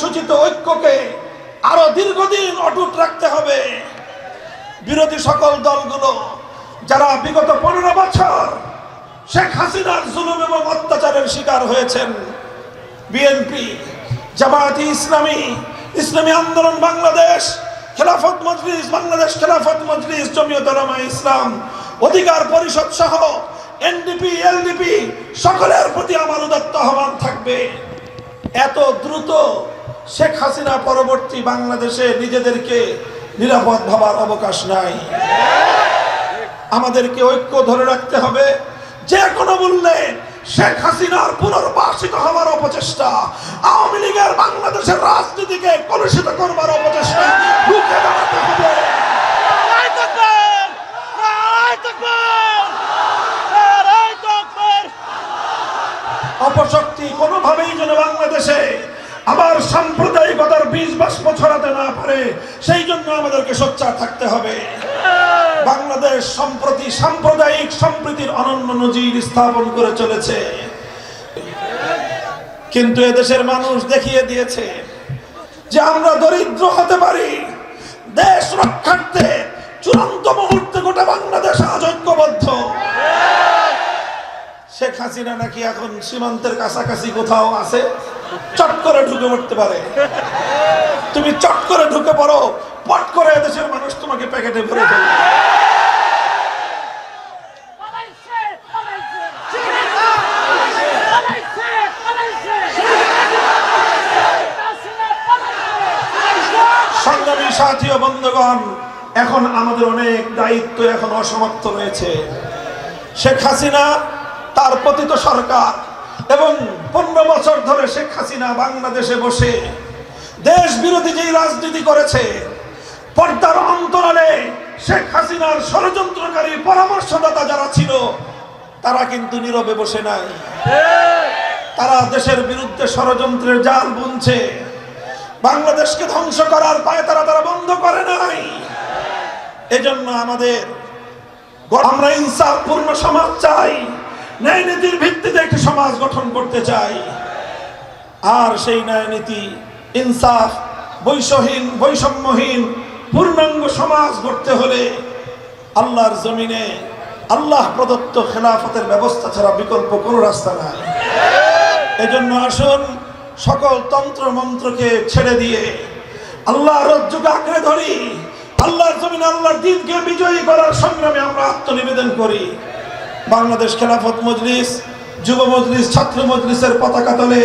সূচিত ঐক্যকে আরও দীর্ঘদিন অটুট রাখতে হবে। বিরোধী সকল দলগুলো, যারা বিগত পনেরো বছর শেখ হাসিনার জুলুম এবং অত্যাচারের শিকার হয়েছেন, বিএনপি, জামায়াতি ইসলামী ইসলামী আন্দোলন বাংলাদেশ, খেলাফত মজলিস, বাংলাদেশ খেলাফত মজলিস, জমিয়ত উলামা ইসলাম, অধিকার পরিষদ সহ এনডিপি, এলডিপি সকলের প্রতি আমার উদাত্ত আহ্বান থাকবে। এত দ্রুত শেখ হাসিনা পরবর্তী বাংলাদেশে নিজেদেরকে নিরাপদ ভাবার অবকাশ নাই। আমাদেরকে ঐক্য ধরে রাখতে হবে। যে কোনো মূল্যে শেখ হাসিনার পুনর্বাসিত হওয়ার অপচেষ্টা আওয়ামী লীগের বাংলাদেশের রাজনীতিকে কলুষিত করবার অপচেষ্টা রুখে দাঁড়াতে হবে! অপশক্তি কোনোভাবেই যেন বাংলাদেশে আবার সাম্প্রদায়িকতার বীজ বাষ্প ছড়াতে না পারে, সেই জন্য আমাদেরকে সোচ্চার থাকতে হবে। বাংলাদেশ সম্প্রতি সাম্প্রদায়িক সম্প্রীতির অনন্য নজির স্থাপন করে চলেছে। কিন্তু এদেশের মানুষ দেখিয়ে দিয়েছে যে আমরা দরিদ্র হতে পারি। দেশ রক্ষার্থে চূড়ান্ত মুহূর্তে গোটা বাংলাদেশ আজ ঐক্যবদ্ধ শেখ হাসিনা নাকি এখন সীমান্তের কাছাকাছি কোথাও আছে? চট করে ঢুকে পড়তে পারে। তুমি চট করে ঢুকে পড়ো, পট করে এদেশের মানুষ তোমাকে প্যাকেটে ভরে ফেলবে। সংগ্রামী সাথী বন্ধুগণ, এখন আমাদের অনেক দায়িত্ব এখন অসমাপ্ত রয়েছে। শেখ হাসিনা, তার পতিত সরকার এবং পনেরো বছর ধরে শেখ হাসিনা বাংলাদেশে বসে দেশ বিরোধী যেই রাজনীতি করেছে, পর্দার অন্তরালে শেখ হাসিনার ষড়যন্ত্রকারী পরামর্শদাতা যারা ছিল, তারা কিন্তু নীরবে বসে নাই। তারা দেশের বিরুদ্ধে ষড়যন্ত্রের জাল বুনছে। বাংলাদেশকে ধ্বংস করার পায় তারা তারা বন্ধ করে নাই। এজন্য আমাদের আমরা ইনসাফপূর্ণ সমাজ চাই। ন্যায় নীতির ভিত্তিতে একটি সমাজ গঠন করতে চাই। আর সেই ন্যায় নীতি, ইনসাফ, বৈষহীন, বৈষম্যহীন, পূর্ণাঙ্গ সমাজ গড়তে হলে আল্লাহর জমিনে আল্লাহ প্রদত্ত খেলাফতের ব্যবস্থা ছাড়া বিকল্প কোনো রাস্তা নাই। এজন্য আসুন, সকল তন্ত্র মন্ত্রকে ছেড়ে দিয়ে আল্লাহ রজ্জুকে আঁকড়ে ধরি। আল্লাহর জমিন আল্লাহর দিনকে বিজয়ী করার সংগ্রামে আমরা আত্মনিবেদন করি। বাংলাদেশ খেলাফত মজলিস, যুব মজলিস, ছাত্র মজলিসের পতাকা তলে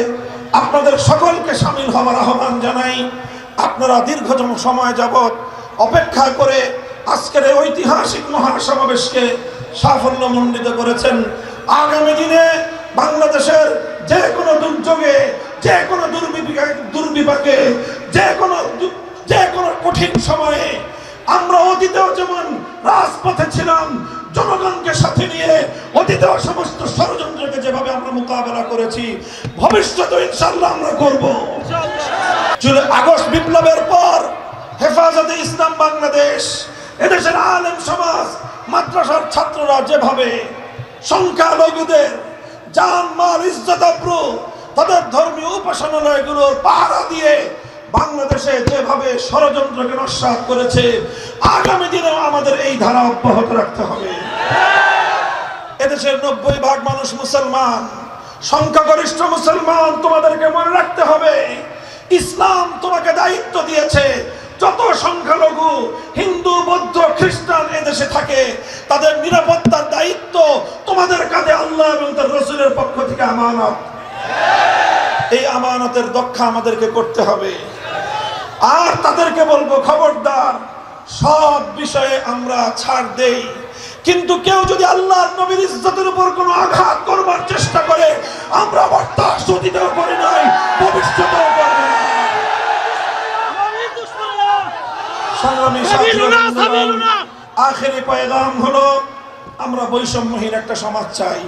আপনাদের সকলকে সামিল হওয়ার আহ্বান জানাই। আপনারা দীর্ঘ সময় যাবৎ অপেক্ষা করে আজকের ঐতিহাসিক মহাসমাবেশকে সাফল্যমণ্ডিত করেছেন। আগামী দিনে বাংলাদেশের যে কোনো দুর্যোগে, যে কোনো দুর্বিপাকে যে কোনো যে কোনো কঠিন সময়ে আমরা অতীতেও যেমন রাজপথে ছিলাম জনগণকে সাথে নিয়ে অতীতেও সমস্ত ষড়যন্ত্রকে যেভাবে আমরা মোকাবেলা করেছি ভবিষ্যতে ইনশাল্লাহ আমরা করব। জুলাই, আগস্ট বিপ্লবের পর হেফাজতে ইসলাম বাংলাদেশ, এদেশের আলেম সমাজ, মাদ্রাসার ছাত্ররা যেভাবে সংখ্যালঘুদের জান, মাল, ইজ্জত আব্রু তাদের ধর্মীয় উপাসনালয়গুলোর পাহারা দিয়ে বাংলাদেশে যেভাবে ষড়যন্ত্রকে নস্বাত করেছে, আগামী দিনেও আমাদের এই ধারা অব্যাহত রাখতে হবে। এদেশের নব্বই ভাগ মানুষ মুসলমান, সংখ্যাগরিষ্ঠ মুসলমান তোমাদেরকে মনে রাখতে হবে। ইসলাম তোমাকে দায়িত্ব দিয়েছে, যত সংখ্যালঘু, হিন্দু, বৌদ্ধ, খ্রিস্টান এদেশে থাকে, তাদের নিরাপত্তার দায়িত্ব তোমাদের কাঁধে আল্লাহ এবং তার রসুলের পক্ষ থেকে আমানত। এই আমানতের দক্ষা আমাদেরকে করতে হবে। আর তাদেরকে বলব খবরদার সব বিষয়ে আমরা ছাড় দেই। কিন্তু কেউ যদি আল্লাহ নবীর ইজ্জতের উপর কোনো আঘাত করবার চেষ্টা করে আমরা বর্তাস অতীতেও করি নাই ভবিষ্যতেও সাবিলুনা। আখেরি পয়গাম হলো আমরা বৈষম্যহীন একটা সমাজ চাই।